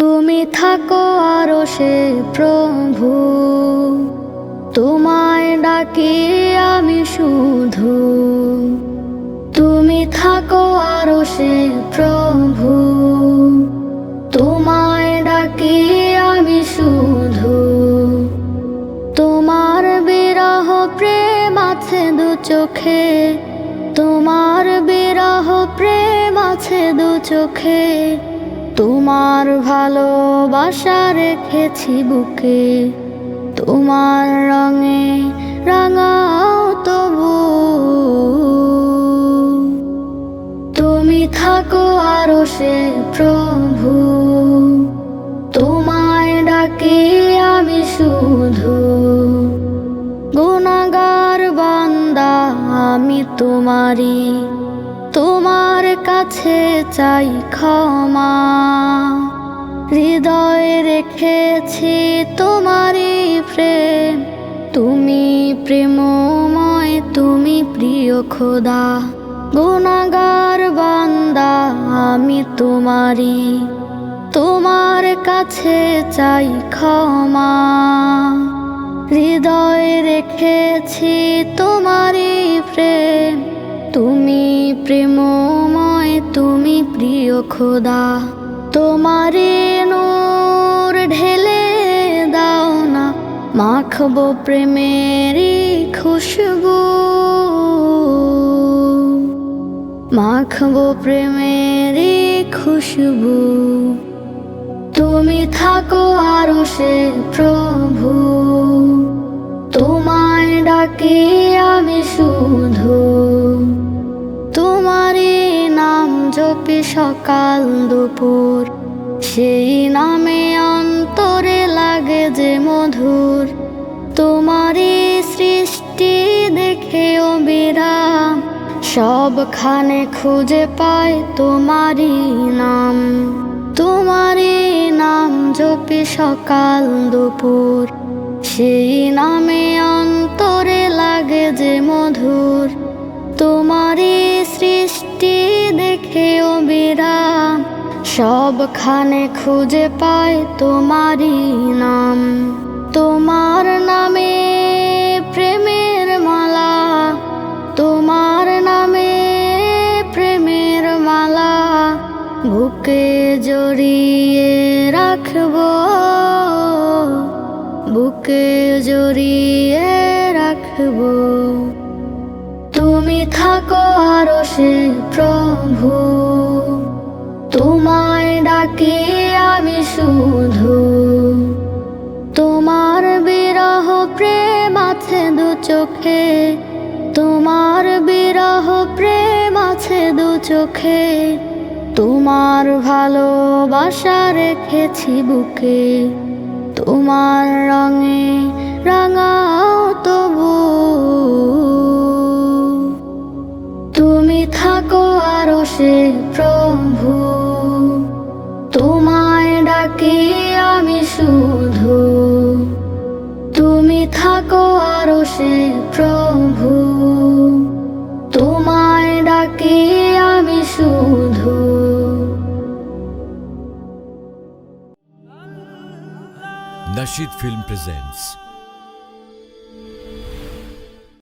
তুমি থাকো আরও সে প্রভু। তোমায় ডাকি আমি শুধু। তুমি থাকো আরও সে প্রভু। তোমায় ডাকি আমি শুধু। তোমার বিরহ প্রেম আছে দু চোখে। তোমার বিরহ প্রেম আছে দু চোখে। তোমার ভালোবাসা রেখেছি বুকে। তোমার রঙে রাঙাও তবু। তুমি থাকো আরও সে প্রভু। তোমায় ডাকি আমি শুধু। গুণাগার বান্দা, আমি তোমারই তোমার কাছে চাই ক্ষমা। হৃদয়ে রেখেছি তোমারই প্রেম। তুমি প্রেমময়, তুমি প্রিয় খোদা। গুণাগার বান্দা, আমি তোমারই। তোমার কাছে চাই ক্ষমা। হৃদয়ে রেখেছি তোমারই প্রেম। তুমি প্রেমময়, তুমি প্রিয় খোদা। তোমারে নূর ঢেলে দাও না, মাখবো প্রেমেরই খুশবু। মাখবো প্রেমেরই খুশবু। তুমি থাকো আরও সে প্রভু। তোমায় ডাকি আমি শুধু তোমারই নাম জপি সকাল দুপুর। সেই নামে অন্তরে লাগে যে মধুর। তোমারই সৃষ্টি দেখে অবিরাম। সবখানে খুঁজে পায় তোমারই নাম। তোমারই নাম জপি সকাল দুপুর। সেই নামে অন্তরে লাগে যে মধুর। তোমারই সৃষ্টি দেখে অবিরাম সবখানে খুঁজে পায় তোমারই নাম। তোমার নামে প্রেমের মালা, তোমার নামে প্রেমের মালা, বুকে জড়িয়ে রাখব, বুকে জড়িয়ে রাখব। তুমি থাকো আরও সে প্রভু। তোমায় ডাকি আমি শুধু। তোমার বিরহ প্রেম আছে দু চোখে। তোমার বিরহ প্রেম আছে দু চোখে। তোমার ভালোবাসা রেখেছি বুকে। তোমার রঙে রাঙাও তবু। সে প্রভু। তোমায় ডাকি আমি শুধু। তুমি থাকো আরও সে প্রভু। তোমায় ডাকি আমি শুধু। Nashid Film presents